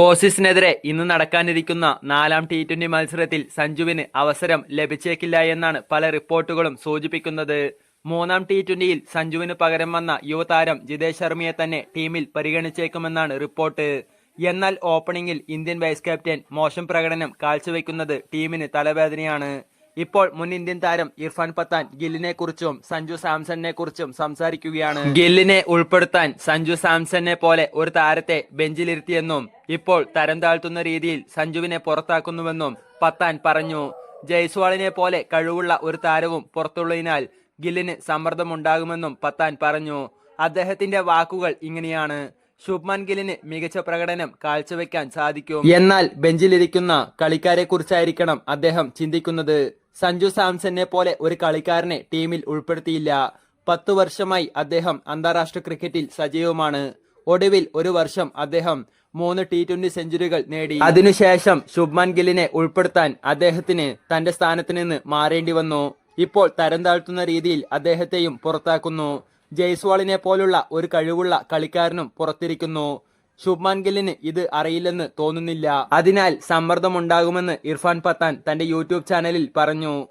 ഓസീസിനെതിരെ ഇന്ന് നടക്കാനിരിക്കുന്ന നാലാം ടി ട്വന്റി മത്സരത്തിൽ സഞ്ജുവിന് അവസരം ലഭിച്ചേക്കില്ല എന്നാണ് പല റിപ്പോർട്ടുകളും സൂചിപ്പിക്കുന്നത്. മൂന്നാം ടി ട്വന്റിയിൽ സഞ്ജുവിന് പകരം വന്ന യുവതാരം ജിതേഷ് ശർമ്മയെ തന്നെ ടീമിൽ പരിഗണിച്ചേക്കുമെന്നാണ് റിപ്പോർട്ട്. എന്നാൽ ഓപ്പണിംഗിൽ ഇന്ത്യൻ വൈസ് ക്യാപ്റ്റൻ മോശം പ്രകടനം കാഴ്ചവെക്കുന്നത് ടീമിന് തലവേദനയാണ്. ഇപ്പോൾ മുൻ ഇന്ത്യൻ താരം ഇർഫാൻ പത്താൻ ഗില്ലിനെ കുറിച്ചും സഞ്ജു സാംസണിനെ കുറിച്ചും സംസാരിക്കുകയാണ്. ഗില്ലിനെ ഉൾപ്പെടുത്താൻ സഞ്ജു സാംസണിനെ പോലെ ഒരു താരത്തെ ബെഞ്ചിലിരുത്തിയെന്നും ഇപ്പോൾ തരം താഴ്ത്തുന്ന രീതിയിൽ സഞ്ജുവിനെ പുറത്താക്കുന്നുവെന്നും പത്താൻ പറഞ്ഞു. ജയ്സ്വാളിനെ പോലെ കഴിവുള്ള ഒരു താരവും പുറത്തുള്ളതിനാൽ ഗില്ലിന് സമ്മർദ്ദമുണ്ടാകുമെന്നും പത്താൻ പറഞ്ഞു. അദ്ദേഹത്തിന്റെ വാക്കുകൾ ഇങ്ങനെയാണ്. ശുഭ്മാൻ ഗില്ലിന് മികച്ച പ്രകടനം കാഴ്ചവെക്കാൻ സാധിക്കും. എന്നാൽ ബെഞ്ചിലിരിക്കുന്ന കളിക്കാരെ കുറിച്ചായിരിക്കണം അദ്ദേഹം ചിന്തിക്കുന്നത്. സഞ്ജു സാംസനെ പോലെ ഒരു കളിക്കാരനെ ടീമിൽ ഉൾപ്പെടുത്തിയില്ല. പത്തു വർഷമായി അദ്ദേഹം അന്താരാഷ്ട്ര ക്രിക്കറ്റിൽ സജീവമാണ്. ഒടുവിൽ ഒരു വർഷം അദ്ദേഹം മൂന്ന് ടി ട്വന്റി സെഞ്ചുറികൾ നേടി. അതിനുശേഷം ശുഭ്മാൻ ഗില്ലിനെ ഉൾപ്പെടുത്താൻ അദ്ദേഹത്തിന് തന്റെ സ്ഥാനത്ത് നിന്ന് മാറേണ്ടി വന്നു. ഇപ്പോൾ തരം താഴ്ത്തുന്ന രീതിയിൽ അദ്ദേഹത്തെയും പുറത്താക്കുന്നു. ജയ്സ്വാളിനെ പോലുള്ള ഒരു കഴിവുള്ള കളിക്കാരനും പുറത്തിരിക്കുന്നു. ശുഭ്മാൻ ഗില്ലിന് ഇത് അറിയില്ലെന്ന് തോന്നുന്നില്ല. അതിനാൽ സമ്മർദ്ദമുണ്ടാകുമെന്ന് ഇർഫാൻ പത്താൻ തന്റെ യൂട്യൂബ് ചാനലിൽ പറഞ്ഞു.